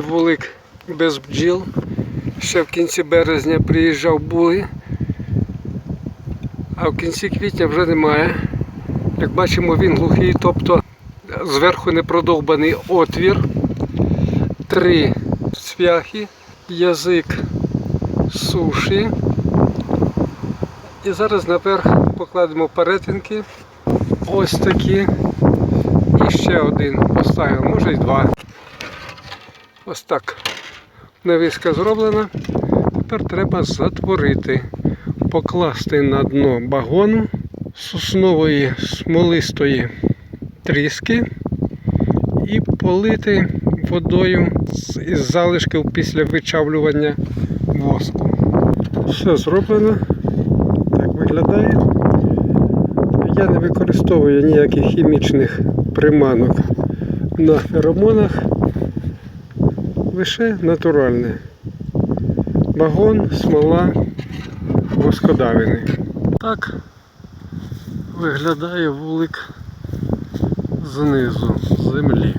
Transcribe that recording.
Вулик без бджіл. Ще в кінці березня приїжджав були, а в кінці квітня вже немає. Як бачимо, він глухий, тобто зверху не продовбаний отвір, три цвяхи, язик суші. І зараз наверх покладемо перетинки. Ось такі. І ще один поставимо, може й два. Ось так. Навіска зроблена. Тепер треба затворити, покласти на дно багону соснової смолистої тріски і полити водою із залишків після вичавлювання воску. Все зроблено. Так виглядає. Я не використовую ніяких хімічних приманок на феромонах. Лише натуральне. Багон, смола, воскодавини. Так виглядає вулик знизу землі.